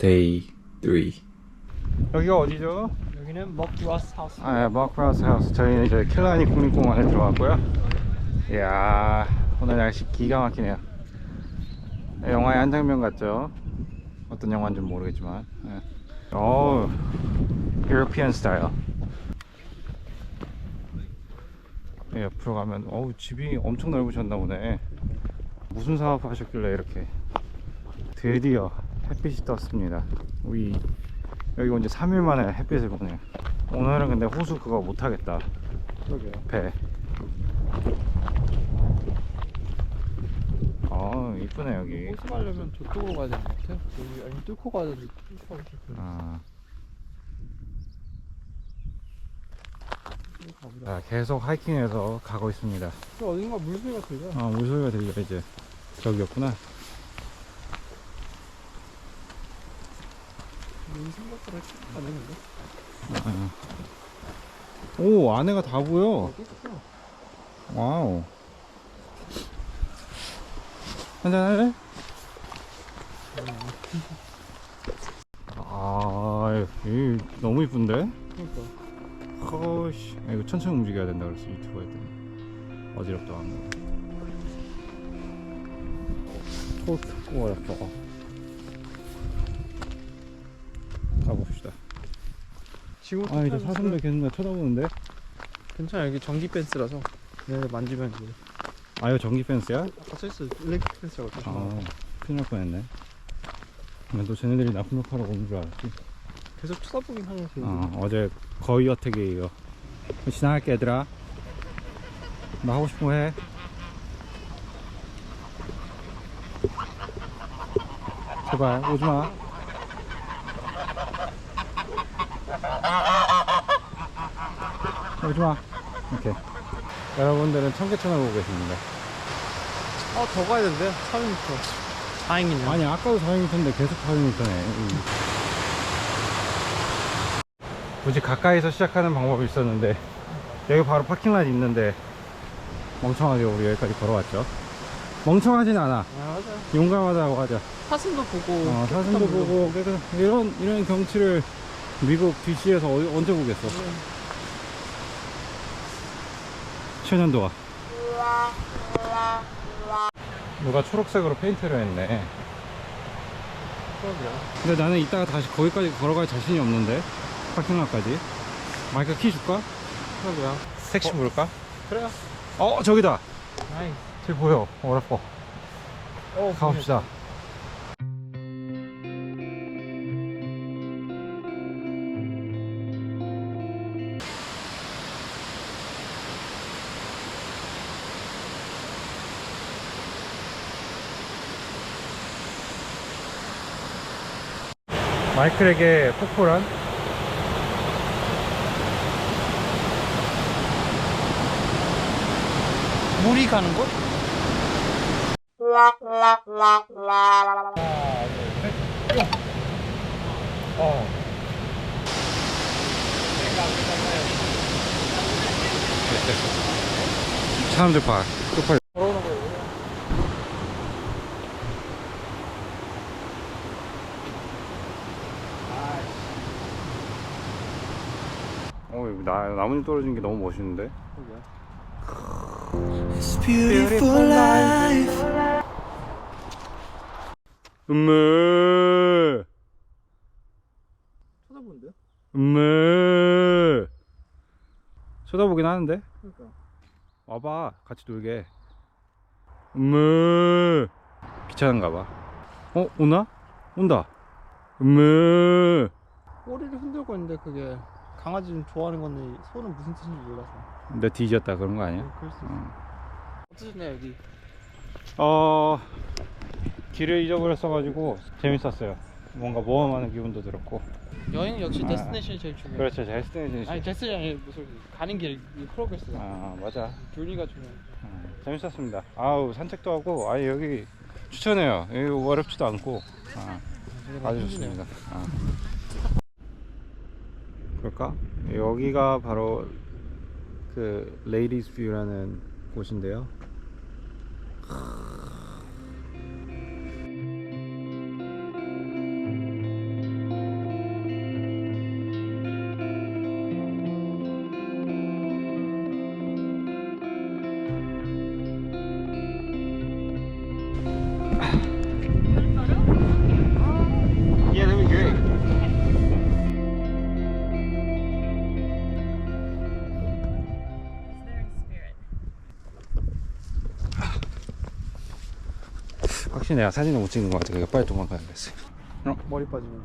Day 3 여기가 어디죠? 여기는 먹브라스 하우스. 아, 마크라스 하우스. 저희는 이제 킬라니 국립공원에 들어왔고요. 이야, 오늘 날씨 기가 막히네요. 영화의 한 장면 같죠? 어떤 영화인지 모르겠지만. 예. 어우, European 스타일. 예, 옆으로 가면, 어우, 집이 엄청 넓으셨나 보네. 무슨 사업 하셨길래 이렇게. 드디어 햇빛이 떴습니다. 우리 여기 온지 3일 만에 햇빛을 보네요. 오늘은 근데 호수 그거 못하겠다. 배. 어 이쁘네 여기. 호수 가려면 저쪽으로 가야 되는 것 같아. 여기 아니 뚫고 가야 되는데 뚫고 가야 되는데. 아, 가보자. 자, 계속 하이킹해서 가고 있습니다. 저 어딘가 물소리가 들려. 아 물소리가 들려 이제. 저기였구나. 여기 생각보다 않은데. 아. 오 안에가 다 보여. 와우. 한잔 할래? 아, 이 너무 이쁜데? 그러니까. 허씨, 이거 천천히 움직여야 된다 그랬어 유튜브 할 때는 어지럽다 하는 거. 토트 어렵다. 가 지금 아 이제 사슴들 계속 나 쳐다보는데? 괜찮아 여기 전기 펜스라서 얘네 만지면 이제 아 이거 전기 펜스야? 아까 써있어 일렉트릭 펜스라고 조심하 아, 큰일 날 뻔했네. 난또 쟤네들이 나쁜 역할을 오는 줄 알았지. 계속 쳐다보긴 하면서 어, 어제 거의 어택이에요. 지나갈게 얘들아. 나 하고 싶은 거 해. 제발 오지 마. 오지 마. 이렇게. 여러분들은 청계천을 보고 계십니다. 아 더 가야 된대 400m 다행이네 아니 아까도 400m인데 계속 400m네. 굳이 가까이서 시작하는 방법이 있었는데 여기 바로 파킹lot 있는데 멍청하게 우리 여기까지 걸어왔죠. 멍청하진 않아. 아 맞아. 용감하다고 하자 사슴도 보고 어, 사진도 보고 이런 이런 경치를 미국 DC에서 어, 언제 보겠어 천연도화 누가 초록색으로 페인트를 했네. 근데 나는 이따가 다시 거기까지 걸어갈 자신이 없는데 파킹락까지. 마이크 키 줄까? 그러게요. 택시 부를까? 그래요. 어 저기다. 나이 저기 보여. 어라퍼. 어 가봅시다 마이클에게 폭포란? 물이 가는 곳? 어. 사람들 봐. 걸어오는 거예요 어, 여기 나, 나뭇잎 떨어진 게 너무 멋있는데? 음메, 쳐다보는데요? 음메. 쳐다보긴 하는데? 그러니까 와봐, 같이 놀게. 음메. 귀찮은가 봐. 어, 오나? 온다. 음메. 꼬리를 흔들고 있는데 그게 강아지는 좋아하는 건데 소는 무슨 뜻인지 몰라서 내 뒤졌다 그런 거 아니야? 그럴 수 있어 어. 어떠셨나요 여기? 어 길을 잊어버렸어가지고 재밌었어요. 뭔가 모험하는 기분도 들었고. 여행 역시 아, 데스티네이션이 제일 중요해 그렇죠, 데스티네이션. 아니 데스티네이션이 아니 무슨 가는 길 프로그레스가 아 맞아. 조니가 중요해 어, 재밌었습니다. 아우 산책도 하고, 아 여기 추천해요. 여기 어렵지도 않고, 아, 아주 좋습니다. 아. 그럴까? 여기가 바로 그 레이디스 뷰라는 곳인데요. 혹시 내가 사진을 못 찍는 것 같아 그러니까 빨리 도망가야겠어 머리 빠지면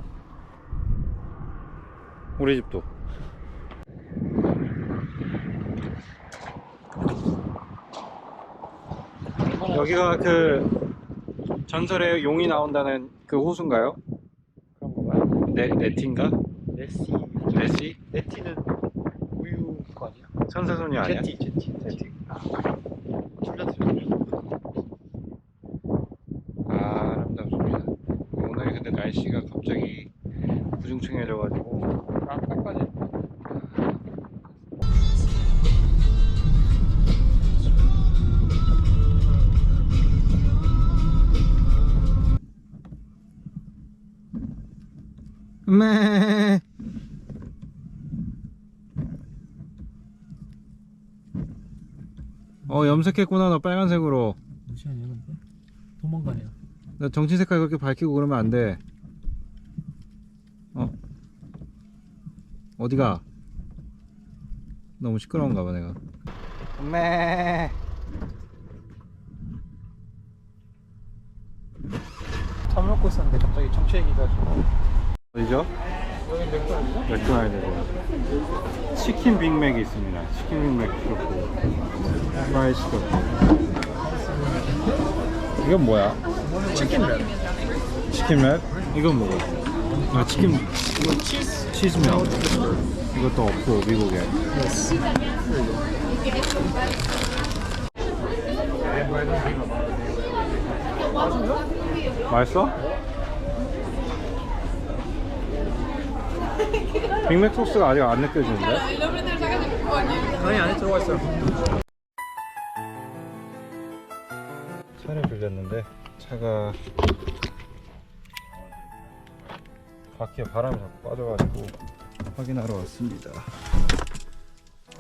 우리 집도 여기가 그 전설의 용이 나온다는 그 호수인가요? 그런 건가요? 네, 네티인가? 네시 네시? 네티는 우유 거 아니야? 천사소녀 아니야? 제티 제티 제티. 둘다 틀렸네 아, 아름답습니다. 오늘 근데 날씨가 갑자기 구중충해져가지고 깜깜까지 매. 어 염색했구나 너 빨간색으로 무시하냐 근데? 도망가냐 나 정치 색깔 그렇게 밝히고 그러면 안 돼 어? 어디가? 너무 시끄러운가 봐 내가 매밥 먹고 있었는데 갑자기 정치 얘기가 좀 어디죠? 여기 맥도날드죠? 맥도날드 치킨 빅맥이 있습니다 치킨 빅맥 시켰고 프라이 시켰고 이건 뭐야? 치킨 랩 치킨 랩? 이건 뭐고? 아 치킨 이거 치즈 치즈 면 이것도 없고 미국에 맛있어? 빅맥 소스가 아직 안 느껴지는데? 아니 안에 들어가 있어요 차를 빌렸는데 차가 바퀴에 바람이 자꾸 빠져가지고 확인하러 왔습니다